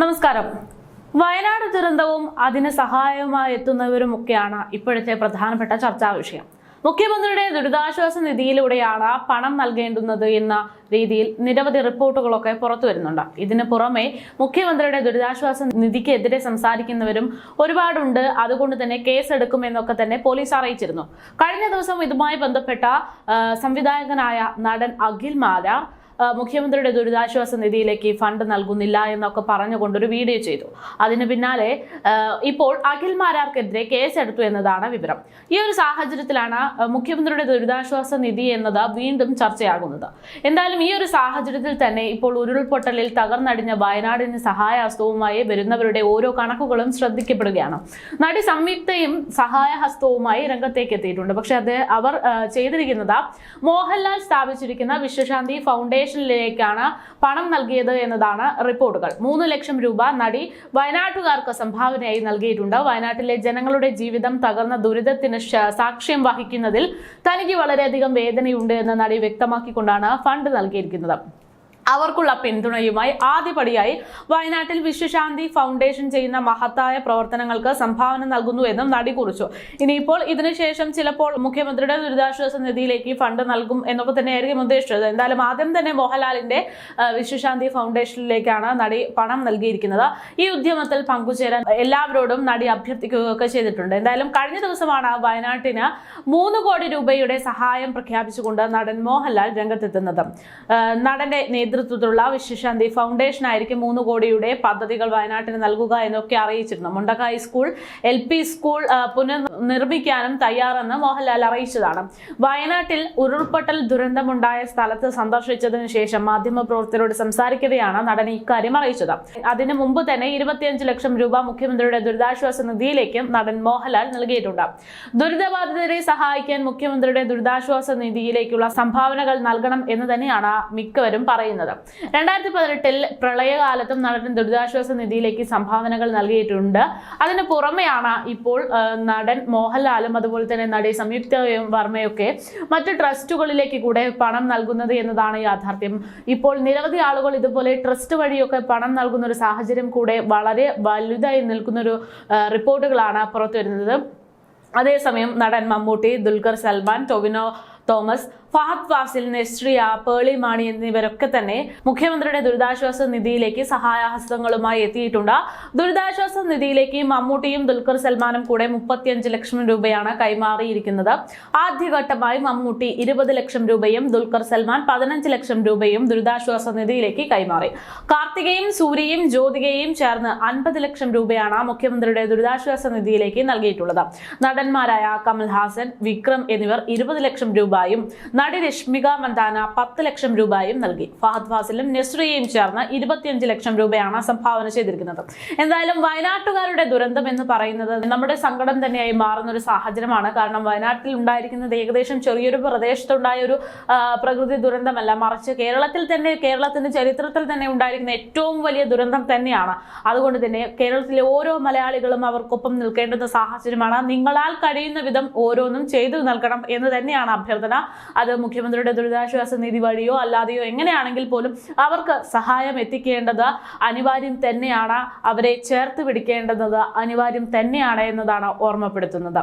നമസ്കാരം. വയനാട് ദുരന്തവും അതിന് സഹായവുമായി എത്തുന്നവരുമൊക്കെയാണ് ഇപ്പോഴത്തെ പ്രധാനപ്പെട്ട ചർച്ചാ വിഷയം. മുഖ്യമന്ത്രിയുടെ ദുരിതാശ്വാസ നിധിയിലൂടെയാണ് പണം നൽകേണ്ടുന്നത് എന്ന രീതിയിൽ നിരവധി റിപ്പോർട്ടുകളൊക്കെ പുറത്തു വരുന്നുണ്ട്. ഇതിന് പുറമെ മുഖ്യമന്ത്രിയുടെ ദുരിതാശ്വാസ നിധിക്കെതിരെ സംസാരിക്കുന്നവരും ഒരുപാടുണ്ട്. അതുകൊണ്ട് തന്നെ കേസെടുക്കുമെന്നൊക്കെ തന്നെ പോലീസ് അറിയിച്ചിരുന്നു. കഴിഞ്ഞ ദിവസം ഇതുമായി ബന്ധപ്പെട്ട സംവിധായകനായ നടൻ അഖിൽ മാരാർ മുഖ്യമന്ത്രിയുടെ ദുരിതാശ്വാസ നിധിയിലേക്ക് ഫണ്ട് നൽകുന്നില്ല എന്നൊക്കെ പറഞ്ഞുകൊണ്ട് ഒരു വീഡിയോ ചെയ്തു. അതിന് പിന്നാലെ ഇപ്പോൾ അഖിൽ മാരാർക്കെതിരെ കേസെടുത്തു എന്നതാണ് വിവരം. ഈ ഒരു സാഹചര്യത്തിലാണ് മുഖ്യമന്ത്രിയുടെ ദുരിതാശ്വാസ നിധി എന്നത് വീണ്ടും ചർച്ചയാകുന്നത്. എന്തായാലും ഈ ഒരു സാഹചര്യത്തിൽ തന്നെ ഇപ്പോൾ ഉരുൾപൊട്ടലിൽ തകർന്നടിഞ്ഞ വയനാടിന് സഹായഹസ്തവുമായി വരുന്നവരുടെ ഓരോ കണക്കുകളും ശ്രദ്ധിക്കപ്പെടുകയാണ്. നടി സംയുക്തയും സഹായഹസ്തവുമായി രംഗത്തേക്ക് എത്തിയിട്ടുണ്ട് പക്ഷെ അത് അവർ ചെയ്തിരിക്കുന്നത് മോഹൻലാൽ സ്ഥാപിച്ചിരിക്കുന്ന വിശ്വശാന്തി ഫൗണ്ടേഷനിലേക്കാണ് പണം നൽകിയത് എന്നതാണ് റിപ്പോർട്ടുകൾ. മൂന്ന് ലക്ഷം രൂപ നടി വയനാട്ടുകാർക്ക് സംഭാവനയായി നൽകിയിട്ടുണ്ട്. വയനാട്ടിലെ ജനങ്ങളുടെ ജീവിതം തകർന്ന ദുരിതത്തിന് സാക്ഷ്യം വഹിക്കുന്നതിൽ തനിക്ക് വളരെയധികം വേദനയുണ്ട് എന്ന് നടി വ്യക്തമാക്കിക്കൊണ്ടാണ് ഫണ്ട് നൽകിയിരിക്കുന്നത്. അവർക്കുള്ള പിന്തുണയുമായി ആദ്യപടിയായി വയനാട്ടിൽ വിശ്വശാന്തി ഫൗണ്ടേഷൻ ചെയ്യുന്ന മഹത്തായ പ്രവർത്തനങ്ങൾക്ക് സംഭാവന നൽകുന്നു എന്നും നടി കുറിച്ചു. ഇനിയിപ്പോൾ ഇതിനുശേഷം ചിലപ്പോൾ മുഖ്യമന്ത്രിയുടെ ദുരിതാശ്വാസ നിധിയിലേക്ക് ഫണ്ട് നൽകും എന്നൊക്കെ തന്നെയായിരിക്കും ഉദ്ദേശിച്ചത്. എന്തായാലും ആദ്യം തന്നെ മോഹൻലാലിന്റെ വിശ്വശാന്തി ഫൗണ്ടേഷനിലേക്കാണ് നടി പണം നൽകിയിരിക്കുന്നത്. ഈ ഉദ്യമത്തിൽ പങ്കുചേരാൻ എല്ലാവരോടും നടി അഭ്യർത്ഥിക്കുകയൊക്കെ ചെയ്തിട്ടുണ്ട്. എന്തായാലും കഴിഞ്ഞ ദിവസമാണ് വയനാട്ടിന് മൂന്ന് കോടി രൂപയുടെ സഹായം പ്രഖ്യാപിച്ചുകൊണ്ട് നടൻ മോഹൻലാൽ രംഗത്തെത്തുന്നത്. നടന്റെ നടന്റെ നേതൃത്വത്തിലുള്ള വിശ്വശാന്തി ഫൗണ്ടേഷൻ ആയിരിക്കും മൂന്ന് കോടിയുടെ പദ്ധതികൾ വയനാട്ടിന് നൽകുക എന്നൊക്കെ അറിയിച്ചിരുന്നു. Mundakkai school L P school പുനർനിർമ്മിക്കാനും തയ്യാറെന്ന് മോഹൻലാൽ അറിയിച്ചതാണ്. വയനാട്ടിൽ ഉരുൾപൊട്ടൽ ദുരന്തമുണ്ടായ സ്ഥലത്ത് സന്ദർശിച്ചതിന് ശേഷം മാധ്യമപ്രവർത്തകരോട് സംസാരിക്കവെയാണ് നടൻ ഇക്കാര്യം അറിയിച്ചത്. അതിനു മുമ്പ് തന്നെ ഇരുപത്തിയഞ്ച് ലക്ഷം രൂപ മുഖ്യമന്ത്രിയുടെ ദുരിതാശ്വാസ നിധിയിലേക്കും നടൻ മോഹൻലാൽ നൽകിയിട്ടുണ്ട്. ദുരിതബാധിതരെ സഹായിക്കാൻ മുഖ്യമന്ത്രിയുടെ ദുരിതാശ്വാസ നിധിയിലേക്കുള്ള സംഭാവനകൾ നൽകണം എന്ന് തന്നെയാണ് മിക്കവരും പറയുന്നത്. രണ്ടായിരത്തി പതിനെട്ടിൽ പ്രളയകാലത്തും നടൻ ദുരിതാശ്വാസ നിധിയിലേക്ക് സംഭാവനകൾ നൽകിയിട്ടുണ്ട്. അതിന് പുറമെയാണ് ഇപ്പോൾ നടൻ മോഹൻലാലും അതുപോലെ തന്നെ നടി സംയുക്ത വർമ്മയൊക്കെ മറ്റ് ട്രസ്റ്റുകളിലേക്ക് കൂടെ പണം നൽകുന്നത് എന്നതാണ് യാഥാർത്ഥ്യം. ഇപ്പോൾ നിരവധി ആളുകൾ ഇതുപോലെ ട്രസ്റ്റ് വഴിയൊക്കെ പണം നൽകുന്ന ഒരു സാഹചര്യം കൂടെ വളരെ വലുതായി നിൽക്കുന്ന ഒരു റിപ്പോർട്ടുകളാണ് പുറത്തു വരുന്നത് അതേസമയം നടൻ മമ്മൂട്ടി ദുൽഖർ സൽമാൻ ടൊവിനോ തോമസ് ഫഹദ് ഫാസിൽ നെസ്രിയ പേളി മാണി എന്നിവരൊക്കെ തന്നെ മുഖ്യമന്ത്രിയുടെ ദുരിതാശ്വാസ നിധിയിലേക്ക് സഹായഹസ്തങ്ങളുമായി എത്തിയിട്ടുണ്ട്. ദുരിതാശ്വാസ നിധിയിലേക്ക് മമ്മൂട്ടിയും ദുൽഖർ സൽമാനും കൂടെ മുപ്പത്തിയഞ്ച് ലക്ഷം രൂപയാണ് കൈമാറിയിരിക്കുന്നത്. ആദ്യഘട്ടമായി മമ്മൂട്ടി ഇരുപത് ലക്ഷം രൂപയും ദുൽഖർ സൽമാൻ പതിനഞ്ച് ലക്ഷം രൂപയും ദുരിതാശ്വാസ നിധിയിലേക്ക് കൈമാറി. കാർത്തികയും സൂര്യയും ജ്യോതികയും ചേർന്ന് അൻപത് ലക്ഷം രൂപയാണ് മുഖ്യമന്ത്രിയുടെ ദുരിതാശ്വാസ നിധിയിലേക്ക് നൽകിയിട്ടുള്ളത്. നടന്മാരായ കമൽഹാസൻ വിക്രം എന്നിവർ ഇരുപത് ലക്ഷം രൂപയും നടി രശ്മിക മന്ദാന പത്ത് ലക്ഷം രൂപയും നൽകി. ഫഹദ് ഫാസിലും നെസ്രിയയും ചേർന്ന് ഇരുപത്തിയഞ്ച് ലക്ഷം രൂപയാണ് സംഭാവന ചെയ്തിരിക്കുന്നത്. എന്തായാലും വയനാട്ടുകാരുടെ ദുരന്തം എന്ന് പറയുന്നത് നമ്മുടെ സങ്കടം തന്നെയായി മാറുന്ന ഒരു സാഹചര്യമാണ്. കാരണം വയനാട്ടിൽ ഉണ്ടായിരിക്കുന്നത് ഏകദേശം ചെറിയൊരു പ്രദേശത്തുണ്ടായ ഒരു പ്രകൃതി ദുരന്തമല്ല. മറിച്ച് കേരളത്തിൽ തന്നെ കേരളത്തിന്റെ ചരിത്രത്തിൽ തന്നെ ഉണ്ടായിരിക്കുന്ന ഏറ്റവും വലിയ ദുരന്തം തന്നെയാണ്. അതുകൊണ്ട് തന്നെ കേരളത്തിലെ ഓരോ മലയാളികളും അവർക്കൊപ്പം നിൽക്കേണ്ടുന്ന സാഹചര്യമാണ്. നിങ്ങളാൽ കഴിയുന്ന വിധം ഓരോന്നും ചെയ്തു നൽകണം എന്ന് തന്നെയാണ് അഭ്യർത്ഥന. അത് മുഖ്യമന്ത്രിയുടെ ദുരിതാശ്വാസ നിധി വഴിയോ അല്ലാതെയോ എങ്ങനെയാണെങ്കിൽ പോലും അവർക്ക് സഹായം എത്തിക്കേണ്ടത് അനിവാര്യം തന്നെയാണ് അവരെ ചേർത്ത് പിടിക്കേണ്ടത് അനിവാര്യം തന്നെയാണ് എന്നതാണ് ഓർമ്മപ്പെടുത്തുന്നത്.